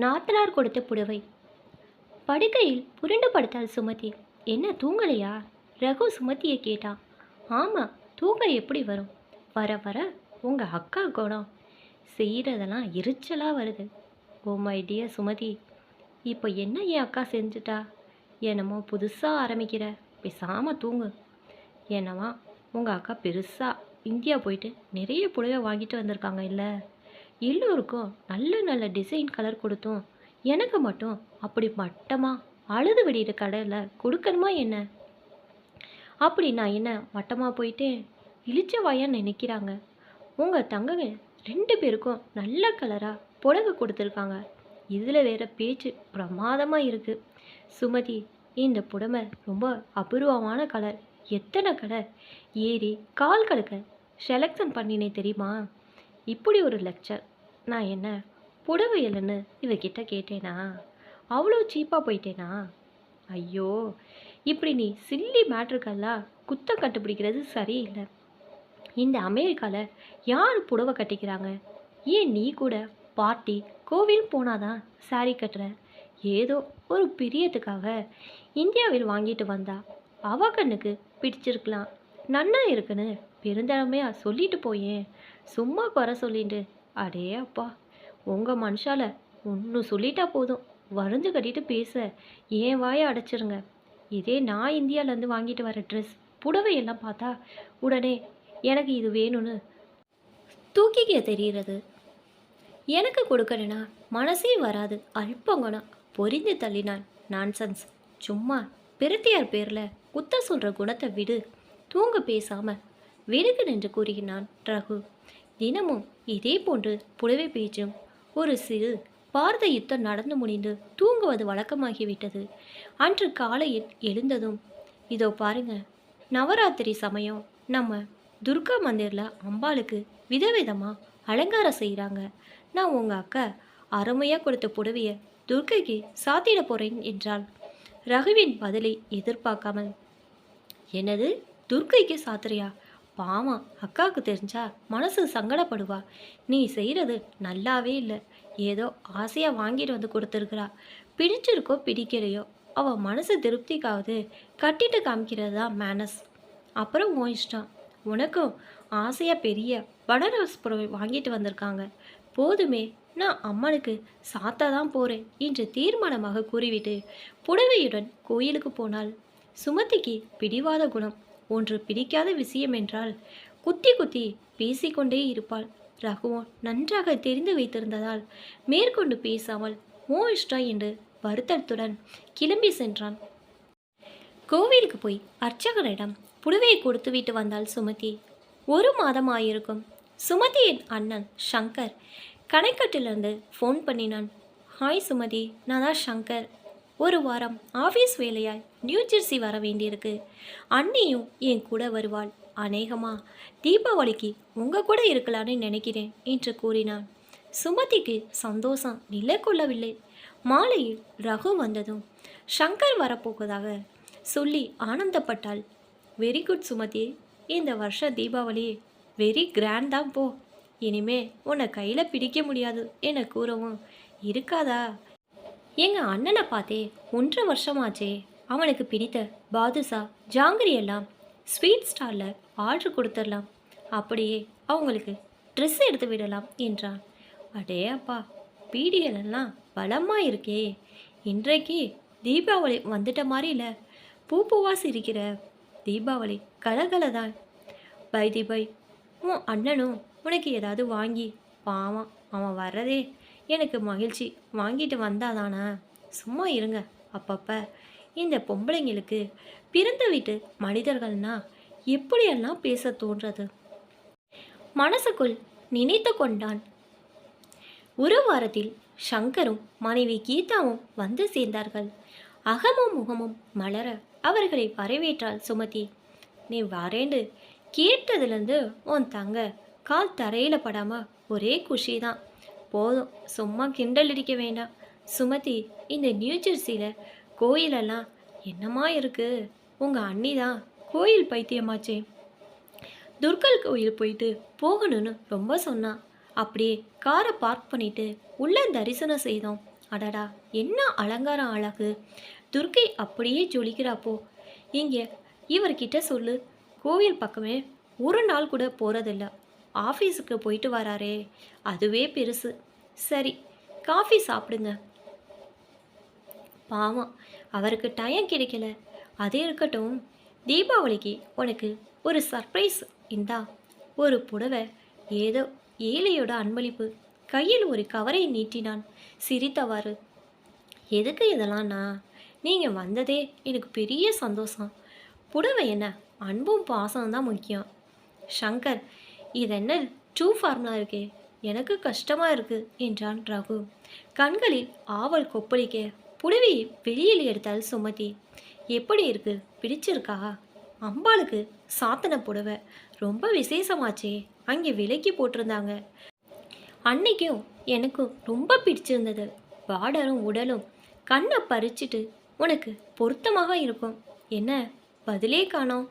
நாத்தனார் கொடுத்த புடவை. படுக்கையில் புரண்டு படுத்தாள் சுமதி. என்ன தூங்கலையா? ரகு சுமதியை கேட்டான் ஆமாம் தூக்கம் எப்படி வரும்? வர வர உங்கள் அக்கா குணம். செய்கிறதெல்லாம் எரிச்சலாக வருது. ஓ மை டியர் சுமதி இப்போ என்ன என் அக்கா செஞ்சுட்டா? என்னமோ புதுசாக ஆரம்பிக்கிற. பேசாமல் தூங்கு. என்னவா உங்கள் அக்கா பெருசாக இந்தியா போயிட்டு நிறைய புடவை வாங்கிட்டு வந்திருக்காங்க இல்லை? எல்லோருக்கும் நல்ல நல்ல டிசைன் கலர் கொடுத்தோம். எனக்கு மட்டும் அப்படி மட்டமாக அழுது வெடிக்கிற கடையில் கொடுக்கணுமா என்ன? அப்படி நான் என்ன மட்டமாக போயிட்டேன்? இழிச்ச வாயான்னு நினைக்கிறாங்க. உங்கள் தங்கங்க ரெண்டு பேருக்கும் நல்ல கலராக புடவை கொடுத்துருக்காங்க. இதில் வேற பேச்சு பிரமாதமாக இருக்குது சுமதி இந்த புடவை ரொம்ப அபூர்வமான கலர். எத்தனை கலர்? ஏறி கால் கடுக்க செலக்ஷன் பண்ணினே தெரியுமா? இப்படி ஒரு லெக்சர் நான் என்ன புடவை இல்லைன்னு இவகிட்ட கேட்டேனா? அவ்வளோ சீப்பாக போயிட்டேனா? ஐயோ இப்படி நீ சில்லி மேட்ருக்கெல்லாம் குத்தம் கண்டுபிடிக்கிறது சரியில்லை. இந்த அமெரிக்காவில் யார் புடவை கட்டிக்கிறாங்க? ஏன் நீ கூட பார்ட்டி கோவில் போனாதான் சாரி கட்டுற? ஏதோ ஒரு பிரியத்துக்காக இந்தியாவில் வாங்கிட்டு வந்தா அவ கண்ணுக்கு பிடிச்சிருக்கலாம். நன்னா இருக்குன்னு பெருந்தளமையாக சொல்லிட்டு போயேன். சும்மா குறை சொல்லிண்டு அடே அப்பா உங்கள் மனுஷால ஒன்று சொல்லிட்டா போதும். வருந்து கட்டிட்டு பேச. ஏன் வாயை அடைச்சிருங்க. இதே நான் இந்தியாவிலேருந்து வாங்கிட்டு வர ட்ரெஸ் புடவையெல்லாம் பார்த்தா உடனே எனக்கு இது வேணும்னு தூக்கிக்க தெரிகிறது. எனக்கு கொடுக்கலனா மனசே வராது. அல்பங்குணம் பொரிந்து தள்ளினான் நான்சன்ஸ் சும்மா பெருத்தியார் பேரில் குத்த சொல்கிற குணத்தை விடு. தூங்க பேசாமல் வெடுக்கு என்று கூறுகிறான் ரகு. தினமும் இதே போன்று புடவை பேச்சும். ஒரு சிறு பாரத யுத்தம் நடந்து முடிந்து தூங்குவது வழக்கமாகிவிட்டது. அன்று காலையில் எழுந்ததும் இதோ பாருங்க நவராத்திரி சமயம். நம்ம துர்கா மந்திரில் அம்பாளுக்கு விதவிதமாக அலங்காரம் செய்கிறாங்க நான் உங்கள் அக்கா அருமையாக கொடுத்த புடவையை துர்க்கைக்கு சாத்திட போகிறேன் என்றாள். ரகுவின் பதிலை எதிர்பார்க்காமல் என்னது? துர்க்கைக்கு சாத்திரியா பாவம் அக்காவுக்கு தெரிஞ்சா மனசு சங்கடப்படுவா. நீ செய்கிறது நல்லாவே இல்லை. ஏதோ ஆசையாக வாங்கிட்டு வந்து கொடுத்துருக்குறா. பிடிச்சிருக்கோ பிடிக்கலையோ அவள் மனசு திருப்திக்காவது கட்டிட்டு காமிக்கிறது தான் மேனஸ் அப்புறம் உன் இஷ்டம். உனக்கும் ஆசையாக பெரிய பனரஸ் புடவை வாங்கிட்டு வந்திருக்காங்க. போதுமே நான் அம்மனுக்கு சாத்தா தான் போகிறேன் என்று தீர்மானமாக கூறிவிட்டு புடவையுடன் கோயிலுக்கு போனாள். சுமதிக்கு பிடிவாத குணம். ஒன்று பிடிக்காத விஷயம் என்றால் குத்தி குத்தி பேசிக்கொண்டே இருப்பாள். ரகுவன் நன்றாக தெரிந்து வைத்திருந்ததால் மேற்கொண்டு பேசாமல் ஓ இஷ்டா என்று வருத்தத்துடன் கிளம்பி சென்றான். கோவிலுக்கு போய் அர்ச்சகரிடம் புடவையை கொடுத்துவிட்டு வந்தாள் சுமதி. ஒரு மாதம் ஆயிருக்கும் சுமதியின் அண்ணன் சங்கர் கணைக்கட்டிலிருந்து ஃபோன் பண்ணினான். ஹாய் சுமதி நான் தான் சங்கர். ஒரு வாரம் ஆஃபீஸ் வேலையாய் நியூ ஜெர்சி வர வேண்டியிருக்கு. அண்ணியும் என் கூட வருவாள். அநேகமா தீபாவளிக்கு உங்கள் கூட இருக்கலான்னு நினைக்கிறேன் என்று கூறினான். சுமதிக்கு சந்தோஷம் நிலை கொள்ளவில்லை மாலையில் ரகு வந்ததும் சங்கர் வரப்போவதாக சொல்லி ஆனந்தப்பட்டாள். Very good Sumathi. இந்த வருஷம் தீபாவளி வெரி கிராண்ட் தான் போ. இனிமே உன்னை கையில் பிடிக்க முடியாது என கூறவும் இருக்காதா? எங்கள் அண்ணனை பார்த்தே ஒன்றரை வருஷமாச்சே அவனுக்கு பிடித்த பாதுஷா ஜாங்கிரி எல்லாம் ஸ்வீட் ஸ்டாலில் ஆர்டர் கொடுத்துடலாம். அப்படியே அவங்களுக்கு ட்ரெஸ் எடுத்து விடலாம் என்றான். அடே அப்பா பீடிகளெல்லாம் பலமாக இருக்கே. இன்றைக்கு தீபாவளி வந்துட்ட மாதிரி இல்லை பூ பூவா சிரிக்கிற தீபாவளி கலகலை தான் பை உன் அண்ணனும் உனக்கு ஏதாவது வாங்கி பாவம் அவன் வர்றதே எனக்கு மகிழ்ச்சி. வாங்கிட்டு வந்தாதானா? சும்மா இருங்க. அப்பப்போ. இந்த பொம்பளைங்களுக்கு பிறந்த வீட்டு மனிதர்கள்னா எப்படியெல்லாம் பேச தோன்றது? மனசுக்குள் நினைத்து கொண்டான். ஒரு வாரத்தில் சங்கரும் மனைவி கீதாவும் வந்து சேர்ந்தார்கள். அகமும் முகமும் மலர அவர்களை வரவேற்றாள் சுமதி. நீ வரேண்டு கேட்டதுலேருந்து உன் தங்க கால் தரையில் படாமல் ஒரே குஷி தான் போதும். சும்மா கிண்டல் அடிக்க வேண்டாம். சுமதி இந்த நியூ ஜெர்சியில் கோயிலெல்லாம் என்னமா இருக்குது உங்கள் அண்ணி தான் கோயில் பைத்தியமாச்சே. துர்கல் கோயில் போயிட்டு போகணும்னு ரொம்ப சொன்னான் அப்படியே காரை பார்க் பண்ணிட்டு உள்ள தரிசனம் செய்தோம். அடடா என்ன அலங்காரம் அழகு. துர்க்கை அப்படியே ஜொலிக்கிறாப்போ. இங்கே இவர்கிட்ட சொல்லு கோவில் பக்கமே ஒரு நாள் கூட போகிறதில்ல ஆஃபீஸுக்கு போயிட்டு வராரே. அதுவே பெருசு. சரி காஃபி சாப்பிடுங்க. பாவம் அவருக்கு டைம் கிடைக்கல. அது இருக்கட்டும் தீபாவளிக்கு உனக்கு ஒரு சர்ப்ரைஸ் இந்தா ஒரு புடவை ஏதோ ஏழையோட அன்பளிப்பு. கையில் ஒரு கவரை நீட்டினான். சிரித்தவாறு எதுக்கு இதெல்லாம்ண்ணா நீங்கள் வந்ததே எனக்கு பெரிய சந்தோஷம். புடவை என்ன? அன்பும் பாசம் தான் முக்கியம். ஷங்கர் இது என்ன டூ ஃபார்ம்லாம் இருக்கே? எனக்கு கஷ்டமாக இருக்குது என்றான் ரகு. கண்களில் ஆவல் கொப்பளிக்க புடவையை வெளியில் எடுத்தால் சுமதி. எப்படி இருக்கு? பிடிச்சிருக்கா? அம்பாளுக்கு சாத்தன புடவை. ரொம்ப விசேஷமாச்சே அங்கே விலைக்கு போட்டிருந்தாங்க. அன்னைக்கும் எனக்கும் ரொம்ப பிடிச்சிருந்தது. பார்டரும் உடலும் கண்ணை பறிச்சிட்டு உனக்கு பொருத்தமாக இருக்கும். என்ன? பதிலே காணோம்.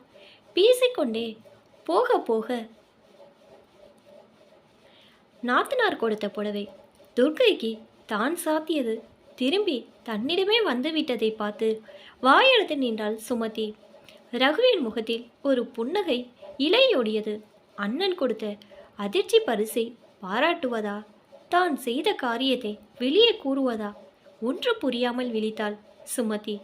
பேசிக்கொண்டே போக போக நாத்தனார் கொடுத்த புடவை. துர்க்கைக்கு தான் சாத்தியது. திரும்பி தன்னிடமே வந்துவிட்டதை பார்த்து வாயெடுத்து நின்றாள் சுமதி. ரகுவின் முகத்தில் ஒரு புன்னகை இலையோடியது அண்ணன் கொடுத்த அதிர்ச்சி பரிசை பாராட்டுவதா? தான் செய்த காரியத்தை வெளியே கூறுவதா? ஒன்று புரியாமல் விழித்தாள் சுமதி.